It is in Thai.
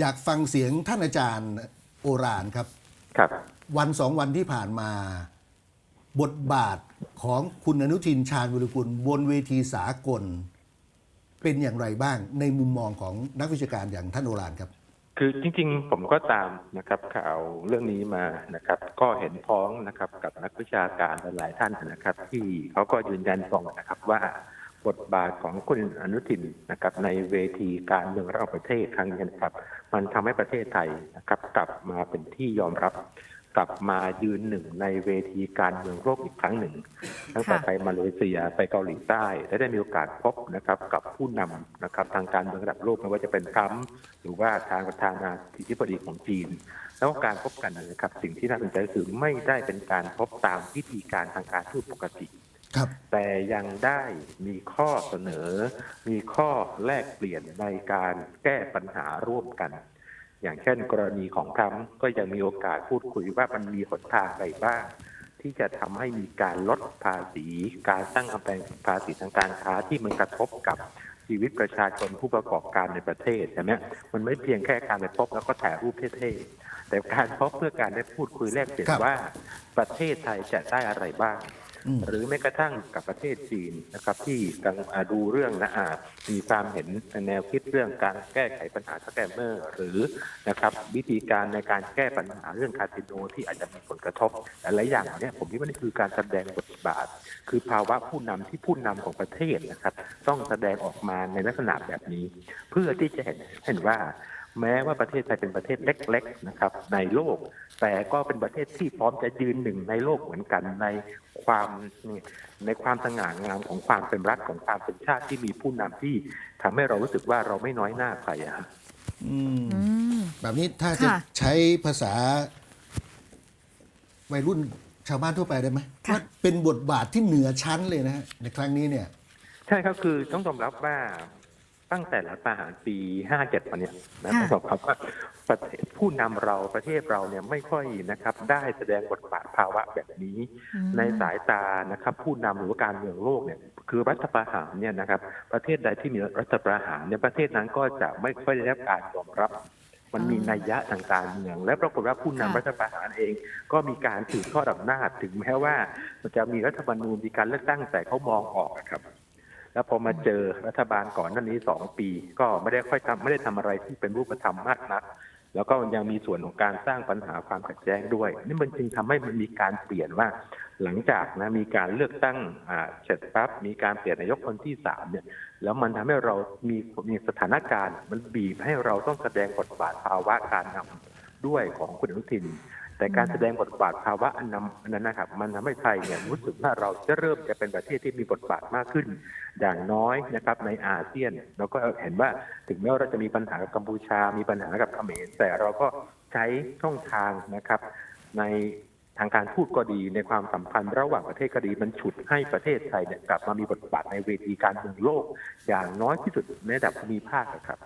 อยากฟังเสียงท่านอาจารย์โอรานครับ ครับ วันสองวันที่ผ่านมา บทบาทของคุณอนุทินชาญวิรุกุลบนเวทีสากล เป็นอย่างไรบ้างในมุมมองของนักวิชาการอย่างท่านโอรานครับ คือจริงๆ ผมก็ตามนะครับข่าวเรื่องนี้มานะครับ ก็เห็นพ้องนะครับกับนักวิชาการหลายๆท่านนะครับ ที่เขาก็ยืนยันตรงนะครับว่า บทบาทของคุณอนุทินนะครับในเวทีการเมืองระหว่างประเทศครั้งนี้นะครับ มันทำให้ประเทศไทยนะครับ กลับมาเป็นที่ยอมรับ กลับมายืนหนึ่งในเวทีการเมืองโลกอีกครั้งหนึ่ง ตั้งแต่ไปมาเลเซียไปเกาหลีใต้ และได้มีโอกาสพบนะครับ กับผู้นำนะครับ ทางการเมืองระดับโลกไม่ว่าจะเป็นทรัมป์หรือว่าทางประธานาธิบดีของจีนแล้วการพบกันนะครับ สิ่งที่น่าสนใจคือไม่ได้เป็นการพบตามวิธีการทางการทูตปกติ ครับ แต่ยังได้มีข้อเสนอ มีข้อแลกเปลี่ยนในการแก้ปัญหาร่วมกัน อย่างเช่น กรณีของทรัมป์ก็ยังมีโอกาสพูดคุยว่ามันมีหนทางใดบ้าง ที่จะทำให้มีการลดภาษี การตั้งกำแพงภาษีทางการค้าที่มันกระทบกับชีวิตประชาชนผู้ประกอบการในประเทศใช่ไหมมันไม่เพียงแค่การไปพบแล้วก็ถ่ายรูปเท่ๆแต่การพบเพื่อการได้พูดคุยแลกเปลี่ยนครับว่าประเทศไทยจะได้อะไรบ้างอืม หรือแม้กระทั่งกับประเทศจีนนะครับที่กำลังดูเรื่องนะอามีความเห็นแนวคิดเรื่องการแก้ไขปัญหาสแกมเมอร์ หรือนะครับวิธีการในการแก้ปัญหาเรื่องคาสิโนที่อาจจะมีผลกระทบหลายอย่างเนี่ยผมคิดว่านี่คือการแสดงบทบาท คือภาวะผู้นำที่ผู้นำของประเทศนะครับ ต้องแสดงออกมาในลักษณะแบบนี้ เพื่อที่จะเห็นเห็นว่า แม้ว่าประเทศไทยเป็นประเทศเล็กๆนะครับในโลก แต่ก็เป็นประเทศที่พร้อมจะยืนหนึ่งในโลกเหมือนกันในความในความสง่างามของความเป็นรัฐของความเป็นชาติที่มีผู้นำที่ทำให้เรารู้สึกว่าเราไม่น้อยหน้าใครอะฮะอืมอืมแบบนี้ถ้าจะค่ะใช้ภาษาวัยรุ่นชาวบ้านทั่วไปได้ไหมค่ะว่าเป็นบทบาทที่เหนือชั้นเลยนะฮะในครั้งนี้เนี่ย ใช่ครับคือต้องยอมรับว่า ตั้งแต่รัฐประหารปี 57มาเนี่ยนะต้องยอมรับว่าประเทศผู้นำเราประเทศเราเนี่ยไม่ค่อยนะครับ ได้แสดงบทบาทภาวะแบบนี้อืมในสายตานะครับผู้นำหรือว่าการเมืองโลกเนี่ยคือรัฐประหารเนี่ยนะครับ ประเทศใดที่มีรัฐประหารเนี่ยประเทศนั้นก็จะไม่ค่อยได้รับการยอมรับมันมีนัยยะทางการเมือง และปรากฏว่าผู้นำค่ะรัฐประหารเอง ก็มีการถือทอดอำนาจถึงแม้ว่า มันจะมีรัฐธรรมนูญมีการเลือกตั้งแต่เขามองออกอะครับ แล้วพอมาเจอรัฐบาลก่อนหนั้นนี้สองปี ก็ไม่ได้ค่อยทำไม่ได้ทำอะไรที่เป็นรูปธรรมมากนัก แล้วก็ยังมีส่วนของการสร้างปัญหาความขัดแย้งด้วย นี่มันจึงทำให้มันมีการเปลี่ยนว่า หลังจากนะมีการเลือกตั้งอ่าเสร็จปั๊บมีการเปลี่ยนนายกคนที่สามเนี่ยแล้วมันทำให้เรามีมีสถานการณ์ มันบีบให้เราต้องแสดงบทบาทภาวะการนำด้วยของคุณอนุทิน แต่การแสดงบทบาทภาวะอันนำอันนั้นนะครับ มันทำให้ไทยเนี่ยรู้สึกว่าเราจะเริ่มจะเป็นประเทศที่มีบทบาทมากขึ้น อย่างน้อยนะครับในอาเซียนเราก็เห็นว่าถึงแม้ว่าเราจะมีปัญหากับกัมพูชา มีปัญหากับเขมรแต่เราก็ใช้ช่องทางนะครับ ในทางการพูดก็ดีในความสัมพันธ์ระหว่างประเทศก็ดีมันฉุดให้ประเทศไทยเนี่ยกลับมามีบทบาทในเวทีการเมืองโลก อย่างน้อยที่สุดในระดับภูมิภาคอะครับ